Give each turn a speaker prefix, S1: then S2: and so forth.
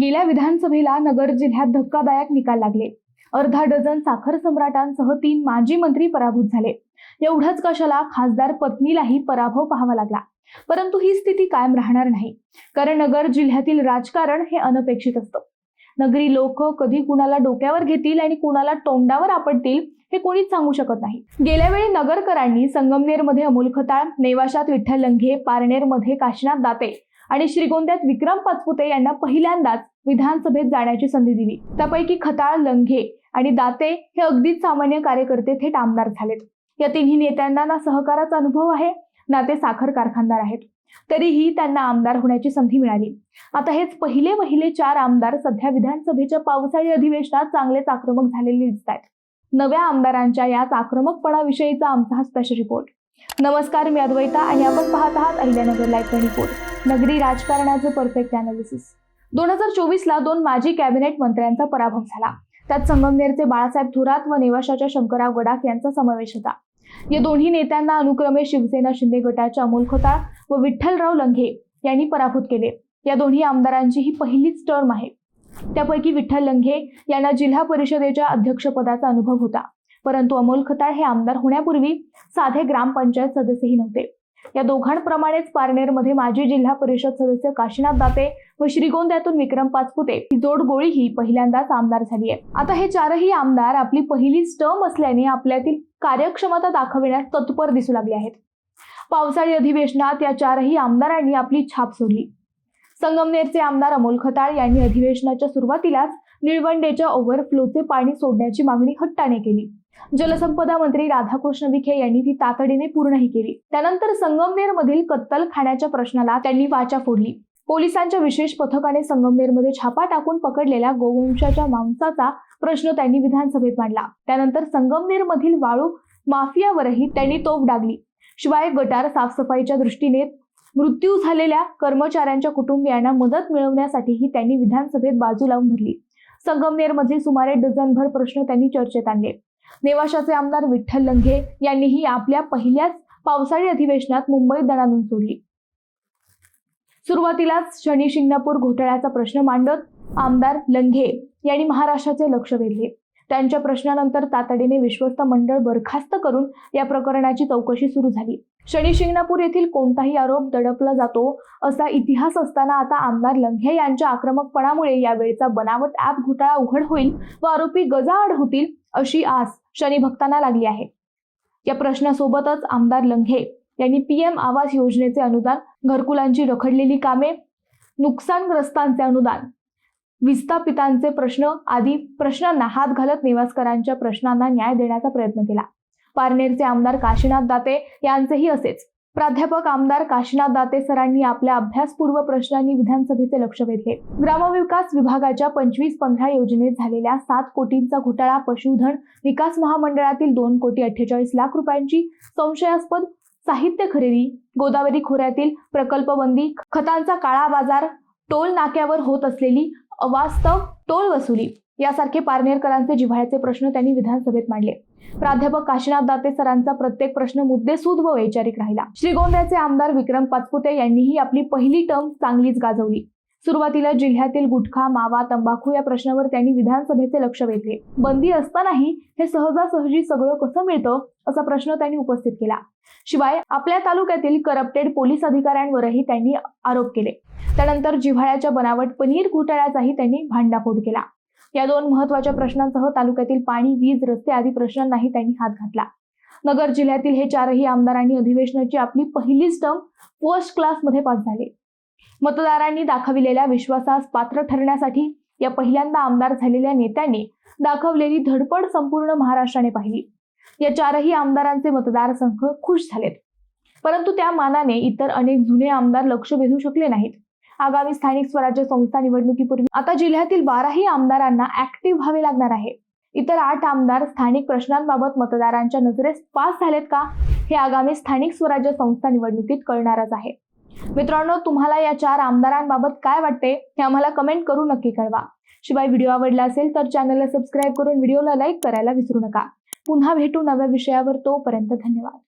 S1: गेल्या विधानसभेला नगर जिल्ह्यात धक्कादायक निकाल लागले. अर्धा डझन साखर सम्राटांसह तीन माजी मंत्री पराभूत झाले. एवढंच कशाला खासदार पत्नीलाही पराभव पाहावा लागला. परंतु ही स्थिती कायम राहणार नाही. कारण नगर जिल्ह्यातील राजकारण हे अनपेक्षित असतं. नगरी लोक कधी कुणाला डोक्यावर घेतील आणि कुणाला तोंडावर आपटतील हे कोणीच सांगू शकत नाही. गेल्या वेळी नगरकरांनी संगमनेरमध्ये अमोल खताळ नेवाशात विठ्ठल लंघे पारनेरमध्ये काशीनाथ दाते आणि श्रीगोंद्यात विक्रम पाचपुते यांना पहिल्यांदाच विधानसभेत जाण्याची संधी दिली. त्यापैकी खताळ लंघे आणि दाते हे अगदीच सामान्य कार्यकर्ते थेट आमदार झालेत. या तिन्ही नेत्यांना ना सहकाराचा अनुभव आहे ना ते साखर कारखानदार आहेत. तरीही त्यांना आमदार होण्याची संधी मिळाली. आता हेच पहिले पहिले चार आमदार सध्या विधानसभेच्या पावसाळी अधिवेशनात चांगलेच आक्रमक झालेले दिसत आहेत नव्या आमदारांच्या याच आक्रमकपणाविषयीचा आमचा हा स्पेशल रिपोर्ट नमस्कार मी अद्वैता आणि आपण पाहत आहात अहिल्यानगर लाईव्ह रिपोर्ट नगरी राजकारणाचं परफेक्ट अनालिसिस दोन हजार चोवीसला दोन माजी कॅबिनेट मंत्र्यांचा पराभव झाला. त्यात संगमनेरचे बाळासाहेब थोरात व नेवाशाच्या शंकरराव गडाख यांचा समावेश होता. या दोन्ही नेत्यांना अनुक्रमे शिवसेना शिंदे गटाच्या अमोल खोताळ व विठ्ठलराव लंघे यांनी पराभूत केले. या दोन्ही आमदारांची ही पहिलीच टर्म आहे. त्यापैकी विठ्ठल लंघे यांना जिल्हा परिषदेच्या अध्यक्षपदाचा अनुभव होता. परंतु अमोल खताळ हे आमदार होण्यापूर्वी साधे ग्रामपंचायत सदस्यही नव्हते. या दोघांप्रमाणेच पारनेरमध्ये माजी जिल्हा परिषद सदस्य काशीनाथ दाते व श्रीगोंद्यातून विक्रम पाचपुते ही जोड गोळी ही पहिल्यांदाच आमदार झाली आहे. आता हे चारही आमदार आपली पहिली स्टम असल्याने आपल्यातील कार्यक्षमता दाखविण्यास तत्पर दिसू लागले आहेत. पावसाळी अधिवेशनात या चारही आमदारांनी आपली छाप सोडली. संगमनेरचे आमदार अमोल खताळ यांनी अधिवेशनाच्या सुरुवातीलाच निळवंडेच्या ओव्हरफ्लोचे पाणी सोडण्याची मागणी हट्टाने केली. जलसंपदा मंत्री राधाकृष्ण विखे यांनी ती तातडीने पूर्णही केली. त्यानंतर संगमनेर मधील कत्तलखान्याच्या प्रश्नाला त्यांनी वाचा फोडली. पोलिसांच्या विशेष पथकाने संगमनेरमध्ये छापा टाकून पकडलेल्या गोवंशाच्या मांसाचा प्रश्न त्यांनी विधानसभेत मांडला. त्यानंतर संगमनेर मधील वाळू माफियावरही त्यांनी तोफ डागली. शिवाय गटार साफसफाईच्या दृष्टीने मृत्यू झालेल्या कर्मचाऱ्यांच्या कुटुंबियांना मदत मिळवण्यासाठीही त्यांनी विधानसभेत बाजू लावून धरली. संगमनेर मधील सुमारे डझनभर प्रश्न त्यांनी चर्चेत आणले. नेवाशाचे आमदार विठ्ठल लंघे यांनीही आपल्या पहिल्याच पावसाळी अधिवेशनात मुंबईत दणानून सोडली. सुरुवातीलाच शनी शिंगणापूर घोटाळ्याचा प्रश्न मांडत आमदार लंघे यांनी महाराष्ट्राचे लक्ष वेधले. त्यांच्या प्रश्नानंतर तातडीने विश्वस्त मंडळ बरखास्त करून या प्रकरणाची चौकशी सुरू झाली. शनी शिंगणापूर येथील कोणताही आरोप दडपला जातो असा इतिहास असताना आता आमदार लंघे यांच्या आक्रमकपणामुळे यावेळचा बनावट ॲप घोटाळा उघड होईल व आरोपी गजाआड होतील अशी आस शनी भक्तांना लागली आहे. या प्रश्नासोबतच आमदार लंघे यांनी पीएम आवास योजनेचे अनुदान घरकुलांची रखडलेली कामे नुकसानग्रस्तांचे अनुदान विस्थापितांचे प्रश्न आदी प्रश्नांना हात घालत निवासकरांच्या प्रश्नांना न्याय देण्याचा प्रयत्न केला. पारनेरचे आमदार काशीनाथ दाते यांचेही असेच. प्राध्यापक आमदार काशीनाथ दाते सरांनी आपल्या अभ्यासपूर्व प्रश्नांनी विधानसभेचे लक्ष वेधले. ग्रामविकास विभागाच्या पंचवीस पंधरा योजनेत झालेल्या सात कोटींचा घोटाळा पशुधन विकास महामंडळातील दोन कोटी अठ्ठेचाळीस लाख रुपयांची संशयास्पद साहित्य खरेदी गोदावरी खोऱ्यातील प्रकल्पबंदी खतांचा काळा बाजार टोल नाक्यावर होत असलेली अवास्तव टोल वसुली यासारखे पारनेरकरांचे जिव्हाळ्याचे प्रश्न त्यांनी विधानसभेत मांडले. प्राध्यापक काशीनाथ दाते सरांचा प्रत्येक प्रश्न मुद्देसूद व वैचारिक राहिला. श्रीगोंद्याचे आमदार विक्रम पाचपुते यांनीही आपली पहिली टर्म चांगलीच गाजवली. सुरुवातीला जिल्ह्यातील गुटखा मावा तंबाखू या प्रश्नावर त्यांनी विधानसभेचे लक्ष वेधले. बंदी असतानाही हे सहजासहजी सगळं कसं मिळतं असा प्रश्न त्यांनी उपस्थित केला. शिवाय आपल्या तालुक्यातील करप्टेड पोलीस अधिकाऱ्यांवरही त्यांनी आरोप केले. त्यानंतर जिव्हाळ्याच्या बनावट पनीर घोटाळ्याचाही त्यांनी भांडाफोड केला. या दोन महत्त्वाच्या प्रश्नांसह तालुक्यातील पाणी वीज रस्ते आदी प्रश्नांनाही त्यांनी हात घातला. नगर जिल्ह्यातील हे चारही आमदारांनी अधिवेशनाची आपली पहिलीच टर्म फर्स्ट क्लासमध्ये पास झाले. मतदारांनी दाखविलेल्या विश्वासास पात्र ठरण्यासाठी या पहिल्यांदा आमदार झालेल्या नेत्यांनी दाखवलेली धडपड संपूर्ण महाराष्ट्राने पाहिली. या चारही आमदारांचे मतदारसंघ खुश झालेत. परंतु त्या मानाने इतर अनेक जुने आमदार लक्ष वेधू शकले नाहीत. आगामी स्थानिक स्वराज्य संस्था निवडणुकीपूर्वी आता जिल्ह्यातील बाराही आमदारांना ऍक्टिव्ह व्हावे लागणार आहे. इतर आठ आमदार स्थानिक प्रश्नांबाबत मतदारांच्या नजरेस पास झालेत का हे आगामी स्थानिक स्वराज्य संस्था निवडणुकीत कळणारच आहे. मित्रांनो तुम्हाला या चार आमदारांबाबत काय वाटते हे आम्हाला कमेंट करून नक्की कळवा. शिवाय व्हिडिओ आवडला असेल तर चॅनलला सबस्क्राईब करून व्हिडिओला लाईक करायला विसरू नका. पुन्हा भेटू नव्या विषयावर तोपर्यंत धन्यवाद.